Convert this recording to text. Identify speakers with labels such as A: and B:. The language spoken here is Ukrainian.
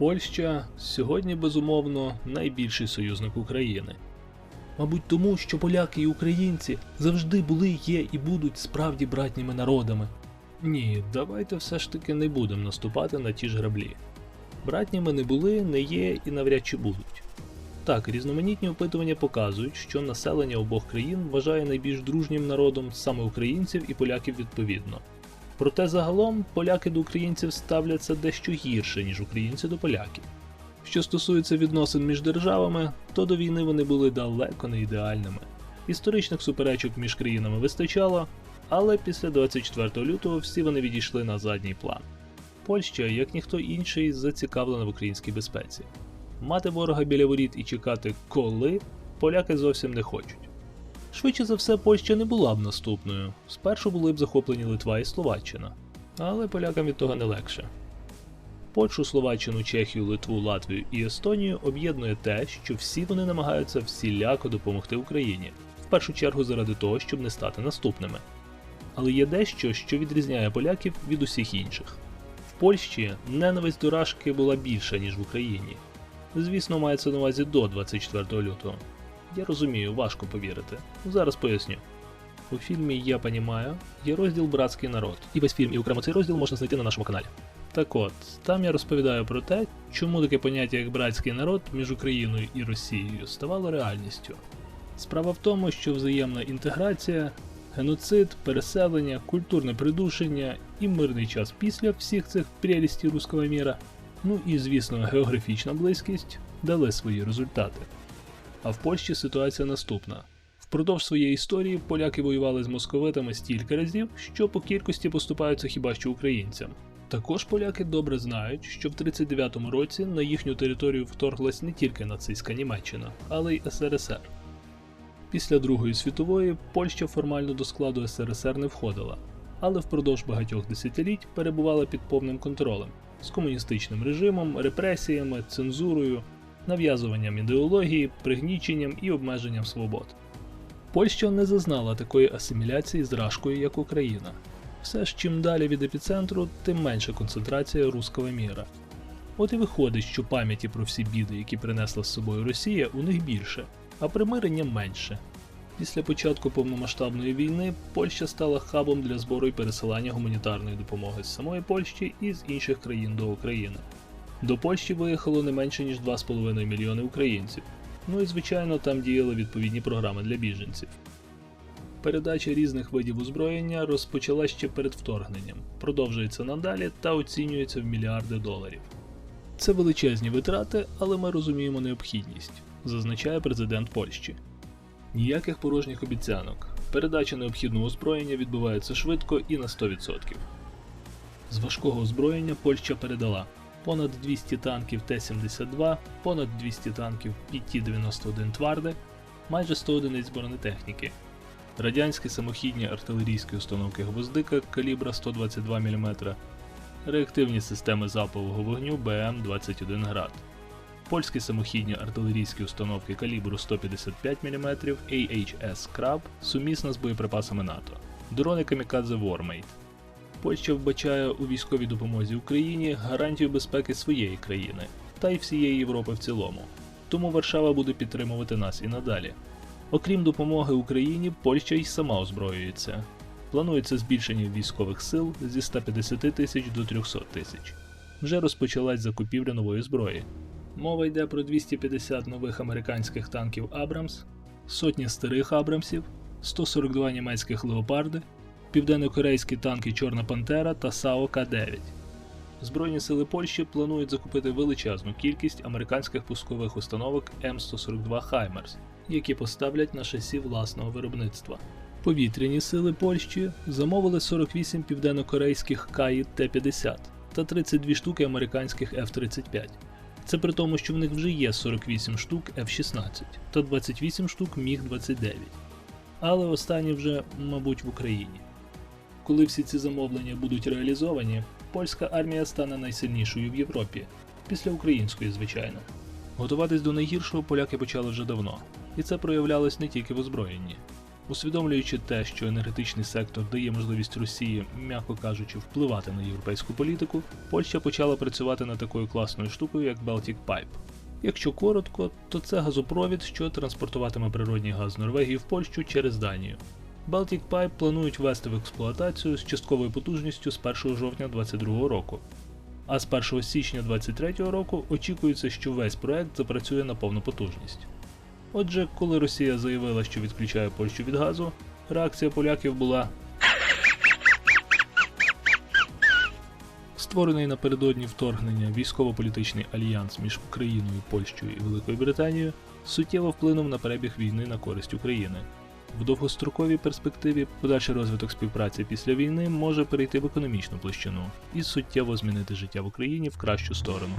A: Польща сьогодні безумовно найбільший союзник України. Мабуть, тому, що поляки і українці завжди були, є і будуть справді братніми народами. Ні, давайте все ж таки не будемо наступати на ті ж граблі. Братніми не були, не є і навряд чи будуть. Так, різноманітні опитування показують, що населення обох країн вважає найбільш дружнім народом саме українців і поляків відповідно. Проте загалом поляки до українців ставляться дещо гірше, ніж українці до поляків. Що стосується відносин між державами, то до війни вони були далеко не ідеальними. Історичних суперечок між країнами вистачало, але після 24 лютого всі вони відійшли на задній план. Польща, як ніхто інший, зацікавлена в українській безпеці. Мати ворога біля воріт і чекати коли поляки зовсім не хочуть. Швидше за все, Польща не була б наступною. Спершу були б захоплені Литва і Словаччина, але полякам від того не легше. Польщу, Словаччину, Чехію, Литву, Латвію і Естонію об'єднує те, що всі вони намагаються всіляко допомогти Україні, в першу чергу заради того, щоб не стати наступними. Але є дещо, що відрізняє поляків від усіх інших. В Польщі ненависть до Рашки була більша, ніж в Україні. Звісно, мається на увазі до 24 лютого. Я розумію, важко повірити. Зараз поясню. У фільмі Я понімаю є розділ Братський народ, і весь фільм і окремо цей розділ можна знайти на нашому каналі. Так от, там я розповідаю про те, чому таке поняття як братський народ між Україною і Росією ставало реальністю. Справа в тому, що взаємна інтеграція, геноцид, переселення, культурне придушення і мирний час після всіх цих прелістей руського міра, ну і звісно географічна близькість дали свої результати. А в Польщі ситуація наступна. Впродовж своєї історії поляки воювали з московитами стільки разів, що по кількості поступаються хіба що українцям. Також поляки добре знають, що в 39-му році на їхню територію вторглась не тільки нацистська Німеччина, але й СРСР. Після Другої світової Польща формально до складу СРСР не входила, але впродовж багатьох десятиліть перебувала під повним контролем з комуністичним режимом, репресіями, цензурою, нав'язуванням ідеології, пригніченням і обмеженням свобод. Польща не зазнала такої асиміляції з Рашкою, як Україна. Все ж чим далі від епіцентру, тим менша концентрація руського міра. От і виходить, що пам'яті про всі біди, які принесла з собою Росія, у них більше, а примирення менше. Після початку повномасштабної війни Польща стала хабом для збору і пересилання гуманітарної допомоги з самої Польщі і з інших країн до України. До Польщі виїхало не менше ніж 2,5 мільйони українців. Ну і звичайно, там діяли відповідні програми для біженців. Передача різних видів озброєння розпочала ще перед вторгненням, продовжується надалі та оцінюється в мільярди доларів. Це величезні витрати, але ми розуміємо необхідність, зазначає президент Польщі. Ніяких порожніх обіцянок. Передача необхідного озброєння відбувається швидко і на 100%. З важкого озброєння Польща передала понад 200 танків Т-72, понад 200 танків ПТ-91 Тварде, майже 100 одиниць бронетехніки, радянські самохідні артилерійські установки Гвоздика калібра 122 мм, реактивні системи залпового вогню БМ-21 Град, польські самохідні артилерійські установки калібру 155 мм AHS Краб сумісна з боєприпасами НАТО, дрони Камікадзе Вормейт. Польща вбачає у військовій допомозі Україні гарантію безпеки своєї країни та й всієї Європи в цілому. Тому Варшава буде підтримувати нас і надалі. Окрім допомоги Україні, Польща й сама озброюється. Планується збільшення військових сил зі 150 тисяч до 300 тисяч. Вже розпочалась закупівля нової зброї. Мова йде про 250 нових американських танків Абрамс, сотні старих Абрамсів, 142 німецьких леопарди, південно-корейські танки Чорна Пантера та САО К-9. Збройні сили Польщі планують закупити величезну кількість американських пускових установок М142 Хаймерс, які поставлять на шасі власного виробництва. Повітряні сили Польщі замовили 48 південно-корейських КАІ Т-50 та 32 штуки американських F-35. Це при тому, що в них вже є 48 штук F-16 та 28 штук Міг-29. Але останні вже, мабуть, в Україні. Коли всі ці замовлення будуть реалізовані, польська армія стане найсильнішою в Європі, після української, звичайно. Готуватись до найгіршого поляки почали вже давно, і це проявлялось не тільки в озброєнні. Усвідомлюючи те, що енергетичний сектор дає можливість Росії, м'яко кажучи, впливати на європейську політику, Польща почала працювати над такою класною штукою, як Baltic Pipe. Якщо коротко, то це газопровід, що транспортуватиме природній газ з Норвегії в Польщу через Данію. Baltic Pipe планують ввести в експлуатацію з частковою потужністю з 1 жовтня 2022 року. А з 1 січня 2023 року очікується, що весь проект запрацює на повну потужність. Отже, коли Росія заявила, що відключає Польщу від газу, реакція поляків була. Створений напередодні вторгнення військово-політичний альянс між Україною, Польщею і Великою Британією суттєво вплинув на перебіг війни на користь України. В довгостроковій перспективі подальший розвиток співпраці після війни може перейти в економічну площину і суттєво змінити життя в Україні в кращу сторону.